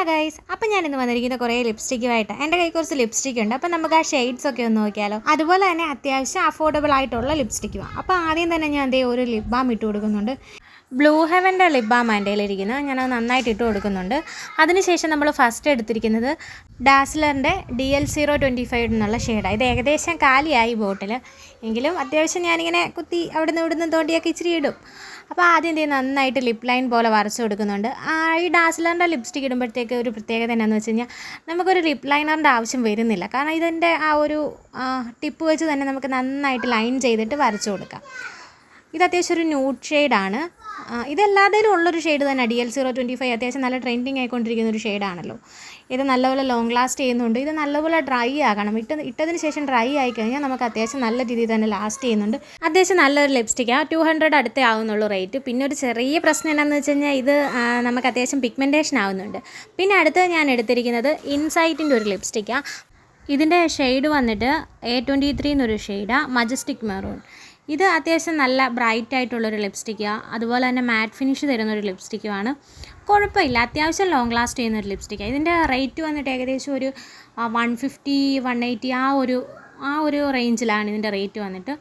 Hello guys അപ്പം ഞാൻ ഇന്ന് വന്നിരിക്കുന്ന കുറേ ലിപ്സ്റ്റിക്കുമായിട്ട് എന്റെ കൈ കുറച്ച് ലിപ്സ്റ്റിക് ഉണ്ട്. അപ്പം നമുക്ക് ആ ഷെയ്ഡ്സ് ഒക്കെ ഒന്ന് നോക്കിയാലോ. അതുപോലെ തന്നെ അത്യാവശ്യം അഫോർഡബിൾ ആയിട്ടുള്ള ലിപ്സ്റ്റിക്കുമാണ് അപ്പോൾ ആദ്യം തന്നെ ഞാൻ ദേ ഒരു ലിപ് ബാം ഇട്ട് കൊടുക്കുന്നുണ്ട്. ബ്ലൂ ഹെവന്റെ ലിപ് ബാം എന്റെ കയ്യിലിരിക്കുന്നത് ഞാനത് നന്നായിട്ട് ഇട്ട് കൊടുക്കുന്നുണ്ട്. അതിനുശേഷം നമ്മൾ ഫസ്റ്റ് എടുത്തിരിക്കുന്നത് ഡാസ്ലറിന്റെ D L zero twenty five എന്നുള്ള ഷെയ്ഡാണ് ഇത് ഏകദേശം കാലിയായി ബോട്ടിൽ എങ്കിലും അത്യാവശ്യം ഞാനിങ്ങനെ കുത്തി അവിടെ നിന്ന് ഇവിടുന്ന് തോണ്ടിയൊക്കെ ഇച്ചിരി ഇടും. അപ്പോൾ ആദ്യം എന്ത് നന്നായിട്ട് ലിപ് ലൈൻ പോലെ വരച്ച് കൊടുക്കുന്നുണ്ട്. ആ ഈ ഡാസ്ലറിന്റെ ലിപ്സ്റ്റിക് ഇടുമ്പോഴത്തേക്ക് ഒരു പ്രത്യേകത എന്നാന്ന് വെച്ച് കഴിഞ്ഞാൽ നമുക്കൊരു ലിപ് ലൈനറിന്റെ ആവശ്യം വരുന്നില്ല. കാരണം ഇതിന്റെ ആ ഒരു ടിപ്പ് വെച്ച് തന്നെ നമുക്ക് നന്നായിട്ട് ലൈൻ ചെയ്തിട്ട് വരച്ച് കൊടുക്കാം. ഇത് അത്യാവശ്യം ഒരു ന്യൂഡ് ഷെയ്ഡാണ് ഇതെല്ലാത്തിലും ഉള്ളൊരു ഷെയ്ഡ് തന്നെ. D L zero twenty five അത്യാവശ്യം നല്ല ട്രെൻഡിങ് ആയിക്കൊണ്ടിരിക്കുന്ന ഒരു ഷെയ്ഡാണല്ലോ ഇത് നല്ലപോലെ ലോങ് ലാസ്റ്റ് ചെയ്യുന്നുണ്ട്. ഇത് നല്ലപോലെ ഡ്രൈ ആകണം. ഇട്ട് ഇട്ടതിന് ശേഷം ഡ്രൈ ആയി കഴിഞ്ഞാൽ നമുക്ക് അത്യാവശ്യം നല്ല രീതിയിൽ തന്നെ ലാസ്റ്റ് ചെയ്യുന്നുണ്ട്. അത്യാവശ്യം നല്ലൊരു ലിപ്സ്റ്റിക്കാണ് ടു ഹൺഡ്രഡ് അടുത്തേ ആവുന്നുള്ളൂ റേറ്റ് പിന്നെ ഒരു ചെറിയ പ്രശ്നം എന്താണെന്ന് വെച്ച് കഴിഞ്ഞാൽ ഇത് നമുക്ക് അത്യാവശ്യം പിഗ്മെന്റേഷൻ ആവുന്നുണ്ട്. പിന്നെ അടുത്ത് ഞാൻ എടുത്തിരിക്കുന്നത് ഇൻസൈറ്റിന്റെ ഒരു ലിപ്സ്റ്റിക്കാണ് ഇതിന്റെ ഷെയ്ഡ് വന്നിട്ട് എ ട്വന്റി ത്രീ എന്നൊരു ഷെയ്ഡാണ് മജസ്റ്റിക് മെറൂൺ ഇത് അത്യാവശ്യം നല്ല ബ്രൈറ്റ് ആയിട്ടുള്ളൊരു ലിപ്സ്റ്റിക്കാണ് അതുപോലെ തന്നെ മാറ്റ് ഫിനിഷ് തരുന്നൊരു ലിപ്സ്റ്റിക്കുമാണ്. കുഴപ്പമില്ല. അത്യാവശ്യം ലോങ് ലാസ്റ്റ് ചെയ്യുന്നൊരു ലിപ്സ്റ്റിക്കാണ് ഇതിന്റെ റേറ്റ് വന്നിട്ട് ഏകദേശം ഒരു വൺ ഫിഫ്റ്റി വൺ എയ്റ്റി ആ ഒരു ആ ഒരു റേഞ്ചിലാണ് ഇതിന്റെ റേറ്റ് വന്നിട്ട്.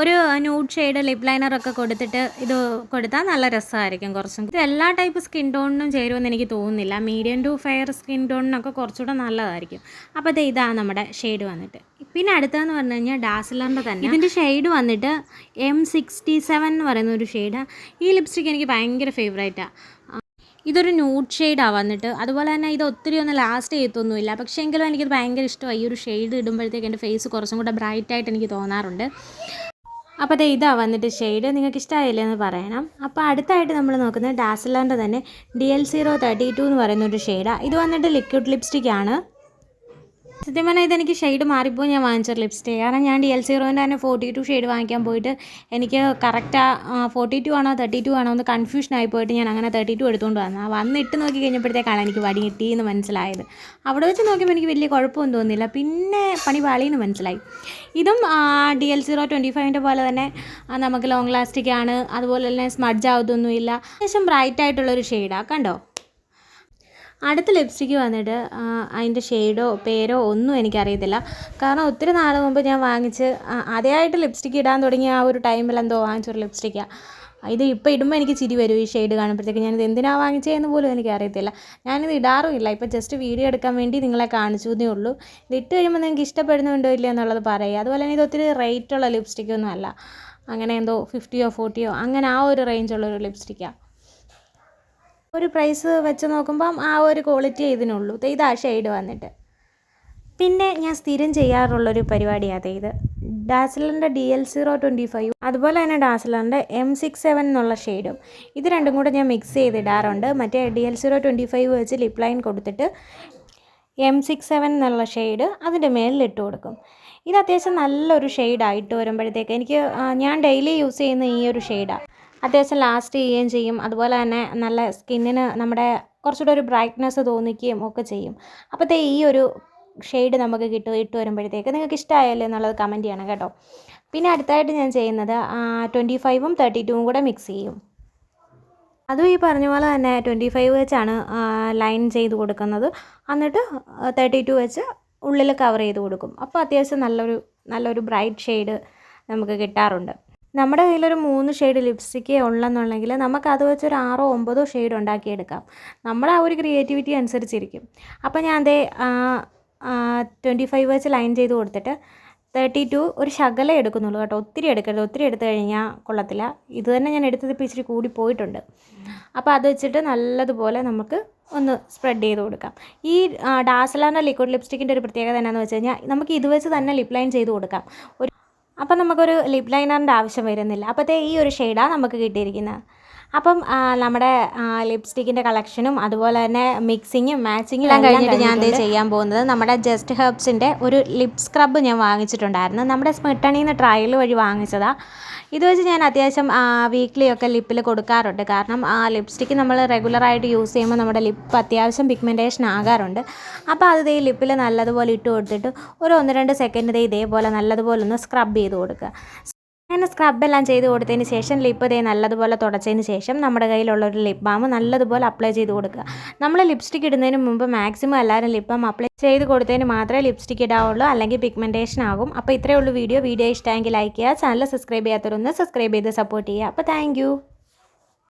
ഒരു ന്യൂഡ് ഷെയ്ഡ് ലിപ് ഒക്കെ കൊടുത്തിട്ട് ഇത് കൊടുത്താൽ നല്ല രസമായിരിക്കും കുറച്ചും. ഇത് എല്ലാ ടൈപ്പ് സ്കിൻ ടോണിനും ചേരുമെന്ന് എനിക്ക് തോന്നുന്നില്ല. മീഡിയം ടു ഫെയർ സ്കിൻ ടോണിനൊക്കെ കുറച്ചുകൂടെ നല്ലതായിരിക്കും. അപ്പോൾ ഇത് ഇതാണ് നമ്മുടെ ഷെയ്ഡ് വന്നിട്ട്. പിന്നെ അടുത്തതെന്ന് പറഞ്ഞു കഴിഞ്ഞാൽ ഡാസിലറിന്റെ തന്നെ. ഇതിന്റെ ഷെയ്ഡ് വന്നിട്ട് എം സിക്സ്റ്റി സെവൻ എന്ന് പറയുന്ന ഒരു ഷെയ്ഡ് ഈ ലിപ്സ്റ്റിക്ക് എനിക്ക് ഭയങ്കര ഫേവറേറ്റാണ് ഇതൊരു ന്യൂഡ് ഷെയ്ഡാണ് വന്നിട്ട്. അതുപോലെ തന്നെ ഇത് ഒത്തിരി ഒന്നും ലാസ്റ്റ് ചെയ്യത്തൊന്നുമില്ല പക്ഷേ എങ്കിലും എനിക്കിത് ഭയങ്കര ഇഷ്ടമായി. ഈ ഒരു ഷെയ്ഡ് ഇടുമ്പോഴത്തേക്ക് എന്റെ ഫേസ് കുറച്ചും കൂടെ ബ്രൈറ്റ് ആയിട്ട് എനിക്ക് തോന്നാറുണ്ട്. അപ്പോൾ ദേ ഇതാ വന്നിട്ട് ഷെയ്ഡ് നിങ്ങൾക്ക് ഇഷ്ടമായില്ലേ എന്ന് പറയണം. അപ്പോൾ അടുത്തായിട്ട് നമ്മൾ നോക്കുന്നത് ഡാസലാന്റെ തന്നെ D L zero thirty two എന്ന് പറയുന്ന ഒരു ഷെയ്ഡാണ് ഇത് വന്നിട്ട് ലിക്വിഡ് ലിപ്സ്റ്റിക് ആണ്. സത്യം പറഞ്ഞാൽ ഇതെനിക്ക് ഷെയ്ഡ് മാറിപ്പോയി ഞാൻ വാങ്ങിച്ച ലിപ്സ്റ്റിക് കാരണം ഞാൻ ഡി എൽ സീറോന്റെ തന്നെ ഫോർട്ടി ടു ഷെയ്ഡ് വാങ്ങിക്കാൻ പോയിട്ട് എനിക്ക് കറക്റ്റ് ഫോർട്ടി ടു ആണോ തേർട്ടി ടു ആണോ എന്ന് കൺഫ്യൂഷൻ ആയി പോയിട്ട് ഞാൻ അങ്ങനെ തേർട്ടി ടു എടുത്തുകൊണ്ട് വന്നു. ആ വന്നിട്ട് നോക്കി കഴിഞ്ഞപ്പോഴത്തേക്കാണ് എനിക്ക് വടി കിട്ടി എന്ന് മനസ്സിലായത്. അവിടെ വെച്ച് നോക്കിയപ്പോൾ എനിക്ക് വലിയ കുഴപ്പമൊന്നും തോന്നിയില്ല. പിന്നെ പണി പാളിയെന്ന് മനസ്സിലായി. ഇതും ഡി എൽ സീറോ ട്വന്റി ഫൈവിന്റെ പോലെ തന്നെ നമുക്ക് ലോങ് ലാസ്റ്റിക് ആണ്. അതുപോലെ തന്നെ സ്മഡ്ജ് ആവത്തൊന്നുമില്ല അത്യാവശ്യം ബ്രൈറ്റ് ആയിട്ടുള്ളൊരു ഷെയ്ഡാണ് കണ്ടോ? അടുത്ത ലിപ്സ്റ്റിക്ക് വന്നിട്ട് അതിന്റെ ഷെയ്ഡോ പേരോ ഒന്നും എനിക്കറിയത്തില്ല. കാരണം ഒത്തിരി നാൾ മുമ്പ് ഞാൻ വാങ്ങിച്ച് ആദ്യമായിട്ട് ലിപ്സ്റ്റിക്ക് ഇടാൻ തുടങ്ങിയ ആ ഒരു ടൈമിൽ എന്തോ വാങ്ങിച്ചൊരു ലിപ്സ്റ്റിക്കാണ് ഇത് ഇപ്പോൾ ഇടുമ്പോൾ എനിക്ക് ചിരി വരും ഈ ഷെയ്ഡ് കാണുമ്പോഴത്തേക്ക്. ഞാനിത് എന്തിനാണ് വാങ്ങിച്ചതെന്ന് പോലും എനിക്കറിയത്തില്ല. ഞാനിത് ഇടാറുമില്ല. ഇപ്പോൾ ജസ്റ്റ് വീഡിയോ എടുക്കാൻ വേണ്ടി നിങ്ങളെ കാണിച്ചു എന്നേ ഉള്ളൂ. ഇത് ഇട്ട് കഴിയുമ്പോൾ നിങ്ങൾക്ക് ഇഷ്ടപ്പെടുന്നുണ്ടോ ഇല്ല എന്നുള്ളത് പറയുക അതുപോലെ തന്നെ ഇത് ഒത്തിരി റേറ്റുള്ള ലിപ്സ്റ്റിക്കൊന്നും അല്ല. അങ്ങനെ എന്തോ ഫിഫ്റ്റിയോ ഫോർട്ടിയോ അങ്ങനെ ആ ഒരു റേഞ്ചുള്ള ഒരു ലിപ്സ്റ്റിക്കാണ് ഒരു പ്രൈസ് വെച്ച് നോക്കുമ്പം ആ ഒരു ക്വാളിറ്റി ഇതിനുള്ളൂ. ഇതാ ഷെയ്ഡ് വന്നിട്ട്. പിന്നെ ഞാൻ സ്ഥിരം ചെയ്യാറുള്ളൊരു പരിപാടിയാണ് ഇത്. ഡാസിലറിന്റെ D L zero twenty five അതുപോലെ തന്നെ ഡാസിലറിന്റെ എം സിക്സ് സെവൻ എന്നുള്ള ഷെയ്ഡും ഇത് രണ്ടും കൂടെ ഞാൻ മിക്സ് ചെയ്തിടാറുണ്ട്. മറ്റേ D L zero twenty five വെച്ച് ലിപ് ലൈൻ കൊടുത്തിട്ട് എം സിക്സ് സെവൻ എന്നുള്ള ഷെയ്ഡ് അതിന്റെ മേലിൽ ഇട്ട് കൊടുക്കും. ഇത് അത്യാവശ്യം നല്ലൊരു ഷെയ്ഡായിട്ട് വരുമ്പോഴത്തേക്ക് എനിക്ക് ഞാൻ ഡെയിലി യൂസ് ചെയ്യുന്ന ഈ ഒരു ഷെയ്ഡാണ് അത്യാവശ്യം ലാസ്റ്റ് ചെയ്യുകയും ചെയ്യും. അതുപോലെ തന്നെ നല്ല സ്കിന്നിന് നമ്മുടെ കുറച്ചുകൂടെ ഒരു ബ്രൈറ്റ്നെസ് തോന്നിക്കുകയും ഒക്കെ ചെയ്യും. അപ്പോഴത്തെ ഈ ഒരു ഷെയ്ഡ് നമുക്ക് കിട്ടും ഇട്ട് വരുമ്പോഴത്തേക്ക് നിങ്ങൾക്ക് ഇഷ്ടമായല്ലോ എന്നുള്ളത് കമന്റ് ചെയ്യണം കേട്ടോ. പിന്നെ അടുത്തായിട്ട് ഞാൻ ചെയ്യുന്നത് ട്വന്റി ഫൈവും തേർട്ടി ടൂവും കൂടെ മിക്സ് ചെയ്യും. അതും ഈ പറഞ്ഞ പോലെ തന്നെ ട്വന്റി ഫൈവ് വെച്ചാണ് ലൈൻ ചെയ്ത് കൊടുക്കുന്നത്. എന്നിട്ട് തേർട്ടി ടു വെച്ച് ഉള്ളിൽ കവർ ചെയ്ത് കൊടുക്കും. അപ്പോൾ അത്യാവശ്യം നല്ലൊരു നല്ലൊരു ബ്രൈറ്റ് ഷെയ്ഡ് നമുക്ക് കിട്ടാറുണ്ട്. നമ്മുടെ കയ്യിലൊരു മൂന്ന് ഷെയ്ഡ് ലിപ്സ്റ്റിക്കേ ഉള്ളെന്നുണ്ടെങ്കിൽ നമുക്ക് അത് വെച്ച് ഒരു ആറോ ഒമ്പതോ ഷെയ്ഡ് ഉണ്ടാക്കിയെടുക്കാം. നമ്മുടെ ആ ഒരു ക്രിയേറ്റിവിറ്റി അനുസരിച്ചിരിക്കും. അപ്പോൾ ഞാൻ അതേ ട്വന്റി ഫൈവ് വെച്ച് ലൈൻ ചെയ്ത് കൊടുത്തിട്ട് തേർട്ടി ടു ഒരു ശകലം എടുക്കുന്നുള്ളൂ കേട്ടോ. ഒത്തിരി എടുക്കരുത്. ഒത്തിരി എടുത്തു കഴിഞ്ഞാൽ കൊള്ളത്തില്ല. ഇത് തന്നെ ഞാൻ എടുത്തത് ഇപ്പോൾ ഇച്ചിരി കൂടി പോയിട്ടുണ്ട്. അപ്പോൾ അത് വെച്ചിട്ട് നല്ലതുപോലെ നമുക്ക് ഒന്ന് സ്പ്രെഡ് ചെയ്ത് കൊടുക്കാം. ഈ ഡാസലാന ലിക്വിഡ് ലിപ്സ്റ്റിക്കിന്റെ ഒരു പ്രത്യേകത എന്നാന്ന് വെച്ച് കഴിഞ്ഞാൽ നമുക്ക് ഇത് വെച്ച് തന്നെ ലിപ്ലൈൻ ലൈൻ ചെയ്ത് കൊടുക്കാം. ഒരു അപ്പം നമുക്കൊരു ലിപ് ലൈനറിന്റെ ആവശ്യം വരുന്നില്ല. അപ്പോഴത്തെ ഈ ഒരു ഷെയ്ഡാണ് നമുക്ക് കിട്ടിയിരിക്കുന്നത്. അപ്പം നമ്മുടെ ലിപ്സ്റ്റിക്കിന്റെ കളക്ഷനും അതുപോലെ തന്നെ മിക്സിങ്ങും മാച്ചിങ്ങും എല്ലാം കഴിഞ്ഞിട്ട് ഞാൻ ദേ ചെയ്യാൻ പോകുന്നത് നമ്മുടെ ജസ്റ്റ് ഹെർബ്സിന്റെ ഒരു ലിപ് സ്ക്രബ് ഞാൻ വാങ്ങിച്ചിട്ടുണ്ടായിരുന്നു. നമ്മുടെ സ്മിട്ടണിയിൽ നിന്ന് ട്രയൽ വഴി വാങ്ങിച്ചതാണ് ഇത് വെച്ച് ഞാൻ അത്യാവശ്യം വീക്ക്ലി ഒക്കെ ലിപ്പിൽ കൊടുക്കാറുണ്ട്. കാരണം ആ ലിപ്സ്റ്റിക്ക് നമ്മൾ റെഗുലറായിട്ട് യൂസ് ചെയ്യുമ്പോൾ നമ്മുടെ ലിപ്പ് അത്യാവശ്യം പിഗ്മെന്റേഷൻ ആകാറുണ്ട്. അപ്പോൾ അത് ഈ ലിപ്പിൽ നല്ലതുപോലെ ഇട്ട് കൊടുത്തിട്ട് ഒരു ഒന്ന് രണ്ട് സെക്കൻഡ് ഇതേപോലെ നല്ലതുപോലെ ഒന്ന് സ്ക്രബ് ചെയ്ത് കൊടുക്കുക. അങ്ങനെ സ്ക്രബ് എല്ലാം ചെയ്ത് കൊടുത്തതിന് ശേഷം ലിപ്പ് ദേ നല്ലതുപോലെ തുടച്ചതിന് ശേഷം നമ്മുടെ കയ്യിലുള്ള ഒരു ലിപ് ബാം നല്ലതുപോലെ അപ്ലൈ ചെയ്ത് കൊടുക്കുക. നമ്മൾ ലിപ്സ്റ്റിക് ഇടുന്നതിന് മുമ്പ് മാക്സിമം എല്ലാവരും ലിപ്പ് ബാം അപ്ലൈ ചെയ്ത് കൊടുത്തതിന് മാത്രമേ ലിപ്സ്റ്റിക് ഇടാവുള്ളൂ അല്ലെങ്കിൽ പിഗ്മെന്റേഷൻ ആകും. അപ്പോൾ ഇത്രയേ ഉള്ളൂ വീഡിയോ വീഡിയോ ഇഷ്ടമെങ്കിൽ ലൈക്ക് ചെയ്യുക ചാനൽ സബ്സ്ക്രൈബ് ചെയ്യാത്തവരൊന്ന് സബ്സ്ക്രൈബ് ചെയ്ത് സപ്പോർട്ട് ചെയ്യുക. അപ്പോൾ താങ്ക്